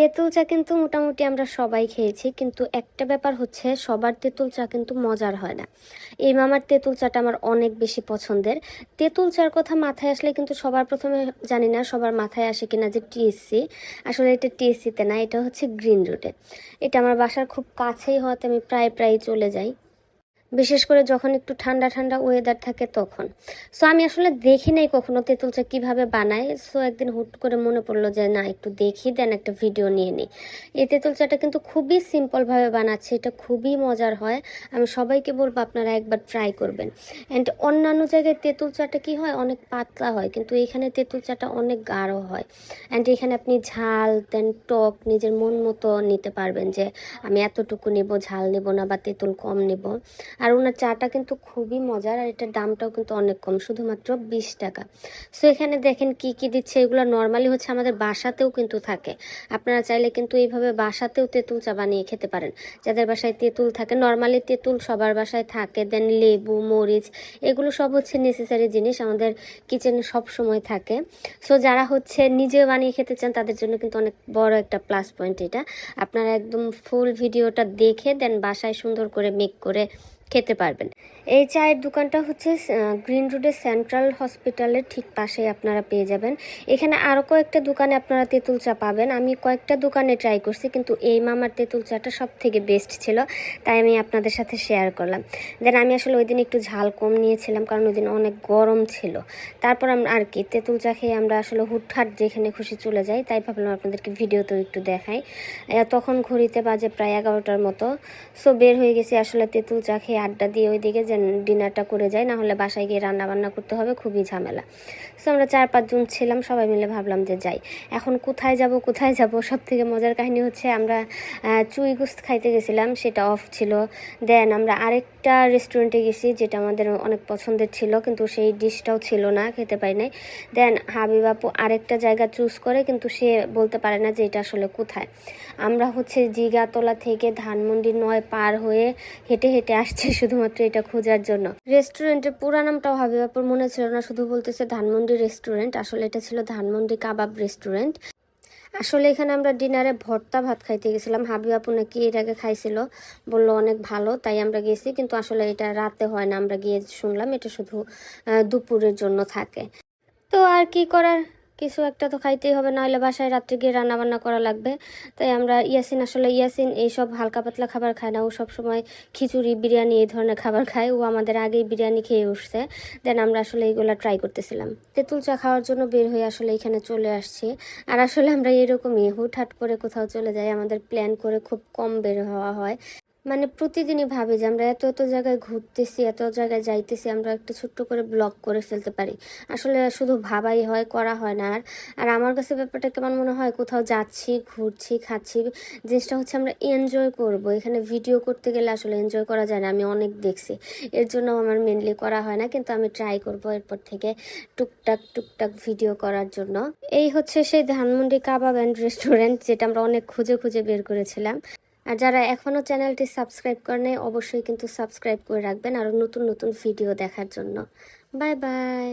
তেঁতুল চা কিন্তু মোটামুটি আমরা সবাই খেয়েছি, কিন্তু একটা ব্যাপার হচ্ছে সবার তেঁতুল চা কিন্তু মজার হয় না। এই মামার তেঁতুল চাটা আমার অনেক বেশি পছন্দের। তেঁতুল চার কথা মাথায় আসলে কিন্তু সবার প্রথমে জানি না সবার মাথায় আসে কিনা যে টিএসসি আসলে এটা টিএসসিতে না, এটা হচ্ছে গ্রিন রুটে। এটা আমার বাসার খুব কাছেই হওয়াতে আমি প্রায় প্রায় চলে যাই। বিশেষ করে যখন একটু ঠান্ডা ঠান্ডা ওয়েদার থাকে তখন। সো আমি আসলে দেখি নাই কখনো তেঁতুল চা কীভাবে বানায়। সো একদিন হুট করে মনে পড়ল যে, না, একটু দেখি, দেন একটা ভিডিও নিয়ে নিই। এই তেঁতুল চাটা কিন্তু খুবই সিম্পলভাবে বানাচ্ছে, এটা খুবই মজার হয়। আমি সবাইকে বলব আপনারা একবার ট্রাই করবেন। অ্যান্ড অন্যান্য জায়গায় তেঁতুল চাটা কি হয়? অনেক পাতলা হয়, কিন্তু এখানে তেঁতুল চাটা অনেক গাঢ় হয়। অ্যান্ড এখানে আপনি ঝাল দেন টক নিজের মন মতো নিতে পারবেন যে, আমি এতটুকু নেব, ঝাল নেব না বা তেঁতুল কম নেব। আর ওনার চাটা কিন্তু খুবই মজার আর এটার দামটাও কিন্তু অনেক কম, শুধুমাত্র বিশ টাকা। সো এখানে দেখেন কি কি দিচ্ছে, এগুলো নর্মালি হচ্ছে আমাদের বাসাতেও কিন্তু থাকে। আপনারা চাইলে কিন্তু এইভাবে বাসাতেও তেঁতুল চা বানিয়ে খেতে পারেন। যাদের বাসায় তেঁতুল থাকে নর্মালি তেঁতুল সবার বাসায় থাকে দেন লেবু, মরিচ, এগুলো সব হচ্ছে নেসেসারি জিনিস আমাদের কিচেনে সব সময় থাকে। সো যারা হচ্ছে নিজে বানিয়ে খেতে চান, তাদের জন্য কিন্তু অনেক বড় একটা প্লাস পয়েন্ট এটা। আপনারা একদম ফুল ভিডিওটা দেখে দেন বাসায় সুন্দর করে মেক করে খেতে পারবেন। এই চায়ের দোকানটা হচ্ছে গ্রিন রোডের সেন্ট্রাল হসপিটালের ঠিক পাশেই আপনারা পেয়ে যাবেন। এখানে আরও কয়েকটা দোকানে আপনারা তেঁতুল চা পাবেন। আমি কয়েকটা দোকানে ট্রাই করছি, কিন্তু এই মামার তেঁতুল চাটা সব থেকে বেস্ট ছিল, তাই আমি আপনাদের সাথে শেয়ার করলাম। দেন আমি আসলে ওই দিন একটু ঝাল কম নিয়েছিলাম, কারণ ওই দিন অনেক গরম ছিল। তারপর আমরা আর কি, তেঁতুল চা খেয়ে আমরা আসলে হুটহাট যেখানে খুশি চলে যাই, তাই ভাবলাম আপনাদেরকে ভিডিওতেও একটু দেখাই। তখন ঘড়িতে বাজে প্রায় এগারোটার মতো। সো বের হয়ে গেছি আসলে তেঁতুল চা খেয়ে আড্ডা দিয়ে ওইদিকে যে ডিনারটা করে যাই না হলে বাসায় গিয়ে রান্না বান্না করতে হবে, খুবই ঝামেলা। সো আমরা চার পাঁচজন ছিলাম, সবাই মিলে ভাবলাম যে যাই। এখন কোথায় যাব কোথায় যাব? সব থেকে মজার কাহিনী হচ্ছে আমরা চুই গুস্ত খাইতে গেছিলাম, সেটা অফ ছিল। দেন আমরা আরেকটা রেস্টুরেন্টে গেছি, যেটা আমাদের অনেক পছন্দের ছিল, কিন্তু সেই ডিশটাও ছিল না, খেতে পাই নাই। দেন হাবিব আপু আরেকটা জায়গা চুজ করে, কিন্তু সে বলতে পারে না যে এটা আসলে কোথায়। আমরা হচ্ছে জিগাতলা থেকে ধানমন্ডি নয় পার হয়ে হেঁটে হেঁটে আসছি, শুধুমাত্র এটা খোঁজার জন্য। রেস্টুরেন্টের পুরা নামটাও হাবিব আপুর মনে ছিল না, শুধু বলতেছে ধানমন্ডি রেস্টুরেন্ট আসলে এটা ছিল ধানমন্ডি কাবাব রেস্টুরেন্ট আসলে এখানে আমরা ডিনারে ভর্তা ভাত খাইতে গেছিলাম। হাবিব আপু নাকি এর আগে খাইছিল, বলল অনেক ভালো, তাই আমরা গেছি। কিন্তু আসলে এটা রাতে হয় না, আমরা গিয়ে শুনলাম, এটা শুধু দুপুরের জন্য থাকে। তো আর কি করার? কিছু একটা তো খাইতেই হবে, নাহলে বাসায় রাত্রে গিয়ে রান্না বান্না করা লাগবে। তাই আমরা ইয়াসিন, আসলে ইয়াসিন এইসব হালকা পাতলা খাবার খায় না। ও সবসময় খিচুড়ি, বিরিয়ানি এই ধরনের খাবার খায়। ও আমাদের আগেই বিরিয়ানি খেয়ে উঠছে। দেন আমরা আসলে এইগুলো ট্রাই করতেছিলাম। তেঁতুল চা খাওয়ার জন্য বের হয়ে আসলে এখানে চলে আসছি। আর আসলে আমরা এরকমই, হুটহাট করে কোথাও চলে যাই। আমাদের প্ল্যান করে খুব কম বের হওয়া হয়। মানে প্রতিদিনই ভাবি যে আমরা এত এত জায়গায় ঘুরতেছি, এত জায়গায় যাইতেছি, আমরা একটু ছোট্ট করে ব্লগ করে ফেলতে পারি। আসলে শুধু ভাবাই হয়, করা হয় না। আর আর আমার কাছে ব্যাপারটা কেমন মনে হয়, কোথাও যাচ্ছি, ঘুরছি, খাচ্ছি, জিনিসটা হচ্ছে আমরা এনজয় করব। এখানে ভিডিও করতে গেলে আসলে এনজয় করা যায় না, আমি অনেক দেখছি। এর জন্য আমার মেনলি করা হয় না, কিন্তু আমি ট্রাই করব এরপর থেকে টুকটাক টুকটাক ভিডিও করার জন্য। এই হচ্ছে সেই ধানমন্ডি কাবাব অ্যান্ড রেস্টুরেন্ট যেটা আমরা অনেক খুঁজে খুঁজে বের করেছিলাম। আর যারা এখনও চ্যানেলটি সাবস্ক্রাইব করেন অবশ্যই কিন্তু সাবস্ক্রাইব করে রাখবেন। আরও নতুন নতুন ভিডিও দেখার জন্য। Bye bye.